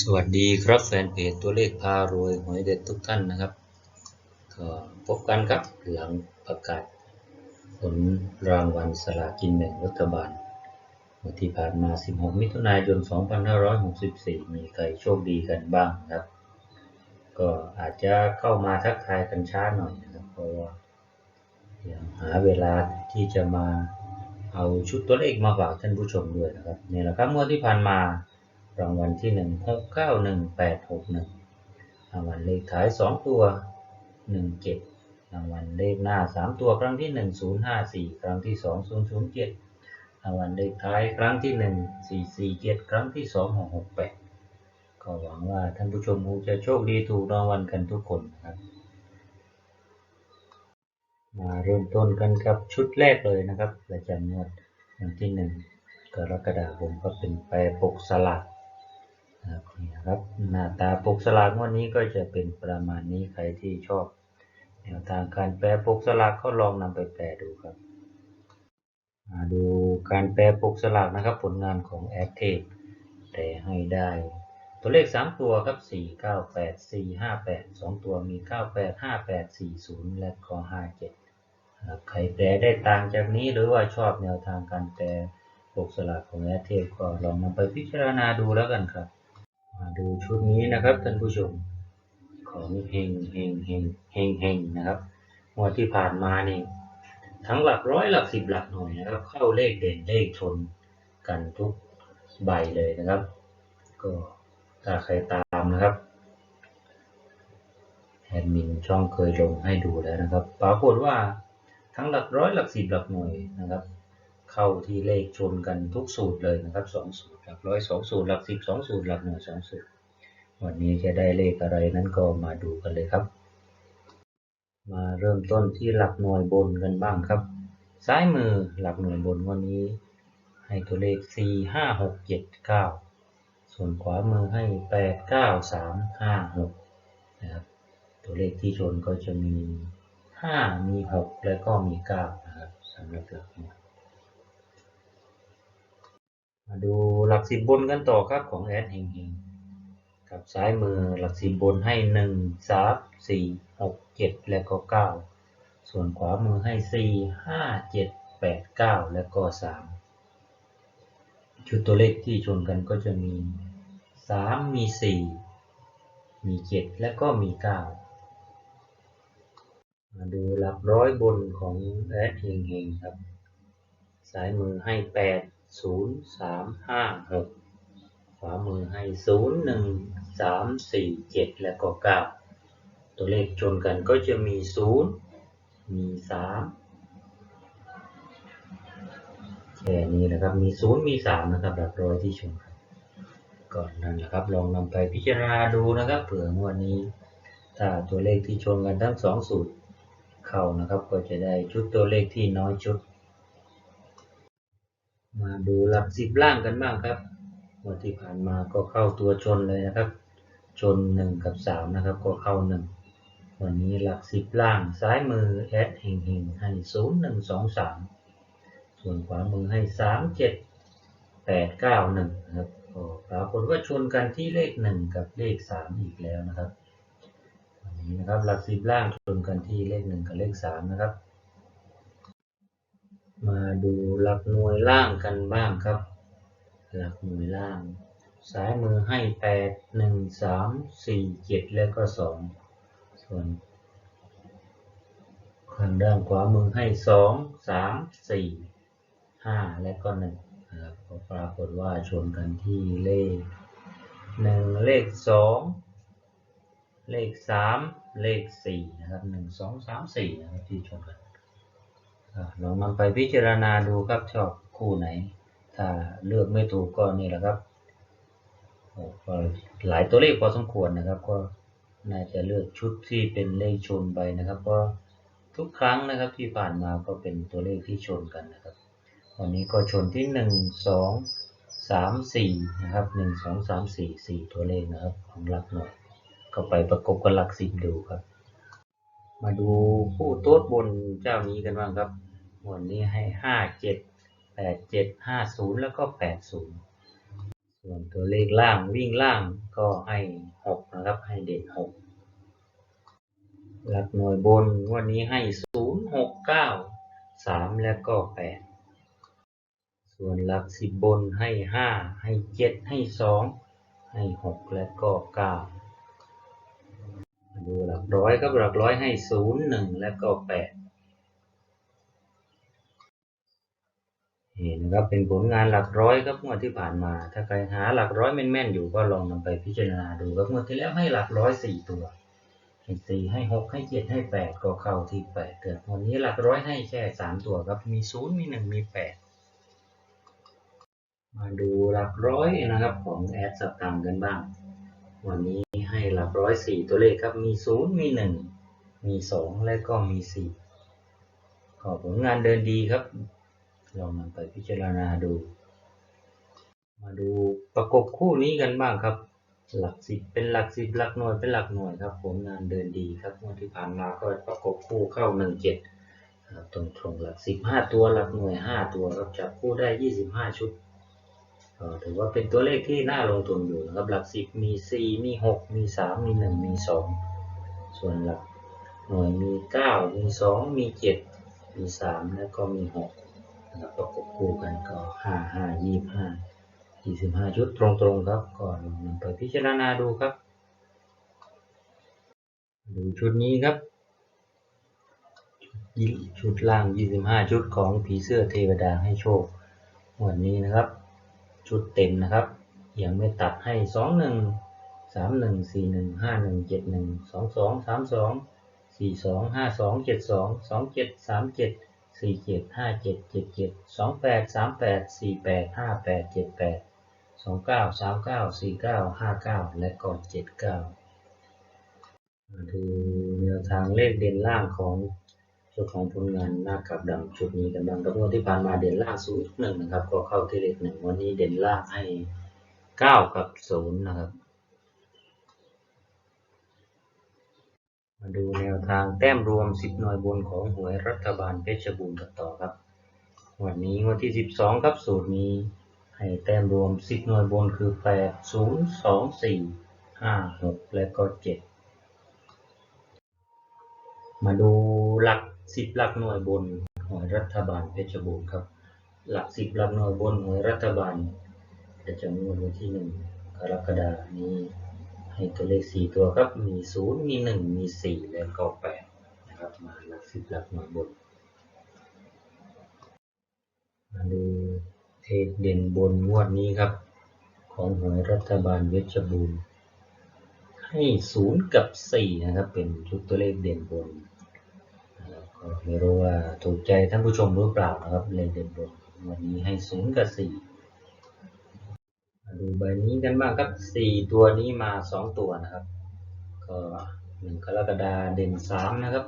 สวัสดีครับแฟนเพจตัวเลขพารวยหวยเด็ดทุกท่านนะครับ ก็พบกันครับหลังประกาศ ผลรางวัลสลากินแบ่งรัฐบาลวันที่ผ่านมา 16 มิถุนายน 2564 มีใครโชคดีกันบ้างครับ ก็อาจจะเข้ามาทักทายกันช้าหน่อยนะครับ เพราะว่ายังหาเวลาที่จะมาเอาชุดตัวเลขมาฝากท่านผู้ชมด้วยนะครับนี่แหละครับงวดที่ผ่านมา รางวัลที่หนึ่งหกเก้าหนึ่งแปดหกหนึ่งรางวัลเลขท้ายสองตัวหนึ่งเจ็ดรางวัลเลขหน้าสามตัวครั้งที่หนึ่งศูนย์ห้าสี่ครั้งที่สองศูนย์ศูนย์เจ็ดรางวัลเลขท้ายครั้งที่หนึ่งสี่สี่เจ็ดครั้งที่สองหกหกแปดก็หวังว่าท่านผู้ชมคงจะโชคดีถูกรางวัลกันทุกคนนะครับ มาเริ่มต้นกันกับชุดแรกเลยนะครับประจำงวดวันที่หนึ่งกรกฎาคมก็เป็นแปรปกสลา ครับนี่นะครับหน้าตาปกสลากงวันนี้ก็จะเป็นประมาณนี้ใครที่ชอบแนวทางการแปลปกสลากก็ลองนำไปแปลดูครับมาดูการแปลปกสลากนะครับ ผลงานของแอคเทปแต่ให้ได้ ตัวเลข 3 ตัวครับ 4 9 8 4 5 8 2 ตัวมี 9 8 5 8 4 0 และก็57นะครับใครแปลได้ต่างจากนี้หรือว่าชอบแนวทางการแปลปกสลากของแอคเทปก็ลองนำไปพิจารณาดูแล้วกันครับ ดูชุดนี้นะครับท่านผู้ชม ของเฮงเฮงเฮงเฮงเฮงนะครับงวดที่ผ่านมานี่ทั้งหลักร้อยหลักสิบหลักหน่วยนะครับ เข้าเลขเด่นเลขชนกันทุกใบเลยนะครับ ก็ถ้าใครตามนะครับแอดมินช่องเคยลงให้ดูแล้วนะครับ ปรากฏว่าทั้งหลักร้อยหลักสิบหลักหน่วยนะครับ เข้าที่เลขชนกันทุกสูตรเลยนะครับสองสูตร หลักร้อยสองสูตรหลักสิบสองสูตรหลักหน่วยสองสูตรวันนี้จะได้เลขอะไรนั้นก็มาดูกันเลยครับ มาเริ่มต้นที่หลักหน่วยบนกันบ้างครับ ซ้ายมือหลักหน่วยบนวันนี้ ให้ตัวเลข 4 5 6 7 9 ส่วนขวามือให้ 8 9 3 5 6 นะครับ ตัวเลขที่ชนก็จะมี 5 มี 6 และก็มี 9 นะครับสำหรับหลักหน่วย มาดูหลักสิบบนกันต่อครับของแอดเฮงเฮงกับซ้ายมือหลักสิบบนให้หนึ่งสามสี่หกเจ็ดและก็เก้าส่วนขวามือให้สี่ห้าเจ็ดแปดเก้าและก็สามชุดตัวเลขที่ชนกันก็จะมีสามมีสี่มีเจ็ดและก็มีเก้ามาดูหลักร้อยบนของแอดเฮงเฮงครับซ้ายมือให้แปด ศูนย์สามห้าหกขวามือให้ศูนย์หนึ่งสามสี่เจ็ดและก็เก้าตัวเลขชนกันก็จะมีศูนย์มีสามแค่นี้นะครับมีศูนย์มีสามนะครับหลักร้อยที่ชนกันก่อนนั้นนะครับลองนำไปพิจารณาดูนะครับเผื่องวันนี้ ถ้าตัวเลขที่ชนกันทั้งสองสูตรเข้านะครับก็จะได้ชุดตัวเลขที่น้อยชุด มาดูหลักสิบล่างกันบ้างครับวันที่ผ่านมาก็เข้าตัวชนเลยนะครับ ชนหนึ่งกับสามนะครับ ก็เข้าหนึ่งวันนี้หลักสิบล่างซ้ายมือแอดเฮงเฮงให้ศูนย์หนึ่งสองสามส่วนขวามือให้สามเจ็ดแปดเก้าหนึ่งนะครับก็ปรากฏว่าชนกันที่เลขหนึ่งกับเลขสามอีกแล้วนะครับวันนี้นะครับหลักสิบล่างชนกันที่เลขหนึ่งกับเลขสามนะครับ มาดูหลักหน่วยล่างกันบ้างครับ หลักหน่วยล่างซ้ายมือให้แปดหนึ่งสามสี่เจ็ดแล้วก็สองส่วนข้างด้านขวามือให้สองสามสี่ห้าและก็หนึ่งนะครับก็ปรากฏว่าชนกันที่เลขหนึ่งเลขสองเลขสามเลขสี่นะครับหนึ่งสองสามสี่นะครับที่ชนกัน ลองนำไปพิจารณาดูครับชอบคู่ไหน ถ้าเลือกไม่ถูกก็นี่แหละครับโอ้ก็หลายตัวเลขพอสมควรนะครับ ก็น่าจะเลือกชุดที่เป็นเลขชนไปนะครับเพราะทุกครั้งนะครับที่ผ่านมาก็เป็นตัวเลขที่ชนกันนะครับวันนี้ก็ชนที่หนึ่งสองสามสี่นะครับหนึ่งสองสามสี่สี่ตัวเลขนะครับของหลักหน่วยก็ไปประกบกับหลักสิบดูครับ มาดูคู่โต๊ดบนเจ้านี้กันบ้างครับ วันนี้ให้ห้าเจ็ดแปดเจ็ดห้าศูนย์แล้วก็แปดศูนย์ส่วนตัวเลขล่างวิ่งล่างก็ให้หกนะครับให้เด่นหกหลักหน่วยบนวันนี้ให้ศูนย์หกเก้าสามและก็แปดส่วนหลักสิบบนให้ห้าให้เจ็ดให้สองให้หกและก็เก้าดูหลักร้อยครับหลักร้อยให้ศูนย์หนึ่งและก็แปด นี่นะครับเป็นผลงานหลักร้อยครับงวดที่ผ่านมา ถ้าใครหาหลักร้อยแม่นๆอยู่ก็ลองนำไปพิจารณาดูครับงวดที่แล้วให้หลักร้อยสี่ตัวให้สี่ให้หกให้เจ็ดให้แปดก็เข้าที่แปดเกิดวันนี้หลักร้อยให้แค่สามตัวครับมีศูนย์มีหนึ่งมีแปดมาดูหลักร้อยนะครับของแอดสตังค์กันบ้าง วันนี้ให้หลักร้อยสี่ตัวเลขครับมีศูนย์มีหนึ่งมีสองและก็มีสี่ก็ผลงานเดินดีครับ ลองนำไปพิจารณาดู มาดูประกบคู่นี้กันบ้างครับ หลักสิบเป็นหลักสิบหลักหน่วยเป็นหลักหน่วยครับผมงานเดินดีครับวันที่ผ่านมาก็ประกบคู่เข้าหนึ่งเจ็ดตรงตรงหลักสิบห้าตัวหลักหน่วยห้าตัวครับจับคู่ได้ยี่สิบห้าชุดถือว่าเป็นตัวเลขที่น่าลงทุนอยู่นะครับหลักสิบมีสี่มีหกมีสามมีหนึ่งมีสองส่วนหลักหน่วยมีเก้ามีสองมีเจ็ดมีสามแล้วก็มีหก แล้วปรกบคู่กันก็ห้าห้ายี่ห้าสี่สิบห้าชุดตรงๆครับ ก็ลองนำไปพิจารณาดูครับ ดูชุดนี้ครับชุดล่าง 25 ชุดของผีเสื้อเทวดาให้โชค วันนี้นะครับ ชุดเต็มนะครับ ยังไม่ตัดให้ 2 1 3 1 4 1 5 1 7 1 2 2 3 2 4 2 5 2 7 2 2 7 3 7 สี่เจ็ดห้าเจ็ดเจ็ดเจ็ดสองแปดสามแปดสี่แปดห้าแปดเจ็ดแปดสองเก้าสามเก้าสี่เก้าห้าเก้าและก็เจ็ดเก้ามาดูแนวทางเลขเด่นล่างของเจ้าของผลงานหน้ากับดำชุดนี้กันบ้างครับงวดที่ผ่านมาเด่นล่างศูนย์หนึ่งนะครับ ก็เข้าที่เลขหนึ่งวันนี้เด่นล่างให้เก้ากับศูนย์นะครับ มาดูแนวทางแต้มรวม10หน่วยบนของหวยรัฐบาลเพชรบูรณ์กันต่อครับ วันนี้วันที่ 12 ครับสูตรนี้ให้แต้มรวม10หน่วยบนคือ 8 0 2 4 5 6 และก็ 7 มาดูหลัก10หลักหน่วยบนหวยรัฐบาลเพชรบูรณ์ครับ หลัก10หลักหน่วยบนหวยรัฐบาลประจำงวดวันที่1กรกฎาคมนี้ ให้ตัวเลข 4 ตัวครับ มี 0 มี 1 มี 4 แล้วก็8นะครับ มาหลักสิบหลักหน่วยบน มาดูเลขเด่นบนงวดนี้ครับ ของหวยรัฐบาลเวชบูรณ์ ให้ 0 กับ 4 นะครับ เป็นชุดตัวเลขเด่นบนก็ไม่รู้ว่าถูกใจท่านผู้ชมหรือเปล่านะครับเลขเด่นบนวันนี้ให้ 0 กับ 4 เบอร์นี้กันบ้างครับสี่ตัวนี้มาสองตัวนะครับ ก็หนึ่งกรกฎาเด่นสามนะครับ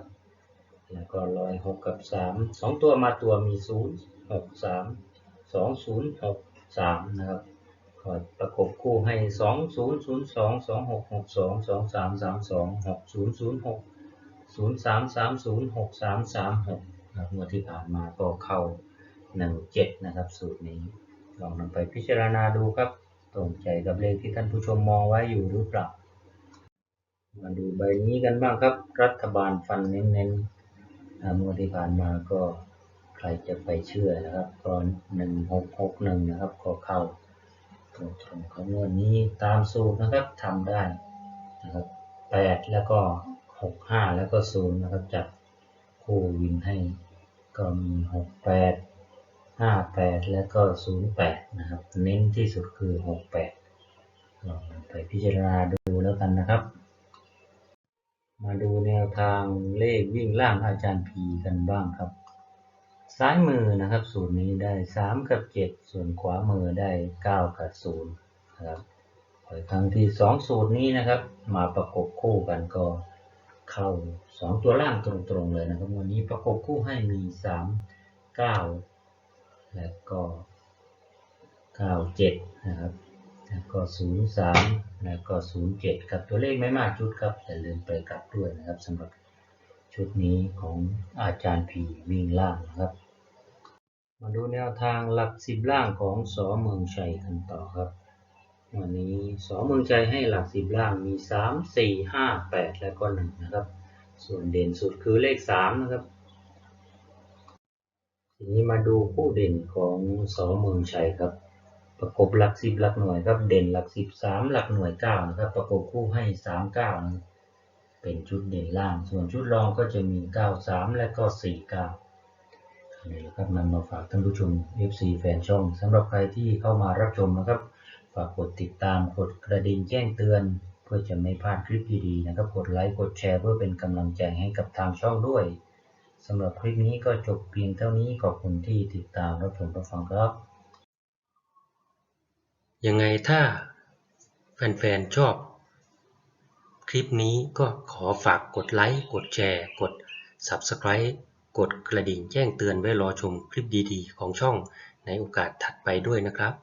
แล้วก็ร้อยหกกับสามสองตัวมาตัวมีศูนย์หกสามสองศูนย์หกสามนะครับก็ประกบคู่ให้สองศูนย์ศูนย์สองสองหกหกสองสองสามสามสองหกศูนย์ศูนย์หกศูนย์สามสามศูนย์หกสามสามหกนะครับงวดที่ผ่านมาก็เข้าหนึ่งเจ็ดนะครับ สูตรนี้ลองนำไปพิจารณาดูครับ ตรงใจกับเลขที่ท่านผู้ชมมองไว้อยู่หรือเปล่า มาดูใบนี้กันบ้างครับ รัฐบาลฟันเน้นๆอ่างวดที่ผ่านมาก็ใครจะไปเชื่อนะครับก็หนึ่งหกหกหนึ่งนะครับก็เข้าตรงตรงของวดนี้ตามสูตรนะครับทำได้นะครับแปดแล้วก็หกห้าแล้วก็ศูนย์นะครับจัดคู่วินให้ก็มีหกแปด ห้าแปดและก็ศูนย์แปดนะครับ เน้นที่สุดคือหกแปดลองไปพิจารณาดูแล้วกันนะครับ มาดูแนวทางเลขวิ่งล่างอาจารย์พีกันบ้างครับ ซ้ายมือนะครับสูตรนี้ได้สามกับเจ็ดส่วนขวามือได้เก้ากับศูนย์นะครับขอครั้งที่สองสูตรนี้นะครับ มาประกบคู่กันก็เข้าสองตัวล่างตรงๆเลยนะครับ วันนี้ประกบคู่ให้มีสามเก้า แล้วก็97นะครับ แล้วก็03แล้วก็07ครับตัวเลขไม่มากชุดครับอย่าลืมไปกลับด้วยนะครับสำหรับชุดนี้ของอาจารย์พีวิ่งล่างนะครับ มาดูแนวทางหลักสิบล่างของสอเมืองชัยกันต่อครับวันนี้สอเมืองใจให้หลักสิบล่างมีสามสี่ห้าแปดและก็หนึ่งนะครับ ส่วนเด่นสุดคือเลขสามนะครับ ทีนี้มาดูคู่เด่นของสองเมืองชัยครับ ประกบหลักสิบหลักหน่วยครับเด่นหลักสิบสามหลักหน่วยเก้านะครับประกบคู่ให้สามเก้านะครับเป็นชุดเด่นล่าง ส่วนชุดรองก็จะมีเก้าสามและก็สี่เก้านี่แหละครับนำมาฝากท่านผู้ชม FC แฟนช่องสำหรับใครที่เข้ามารับชมนะครับ ฝากกดติดตามกดกระดิ่งแจ้งเตือน เพื่อจะไม่พลาดคลิปดีๆนะครับ กดไลค์กดแชร์เพื่อเป็นกำลังใจให้กับทางช่องด้วย สำหรับคลิปนี้ก็จบเพียงเท่านี้ขอบคุณที่ติดตามรับชมรับฟังครับ ยังไงถ้าแฟนๆชอบ คลิปนี้ก็ขอฝากกดไลค์กดแชร์กด Subscribe กดกระดิ่งแจ้งเตือนไว้รอชมคลิปดีๆ ของช่องในโอกาสถัดไปด้วยนะครับ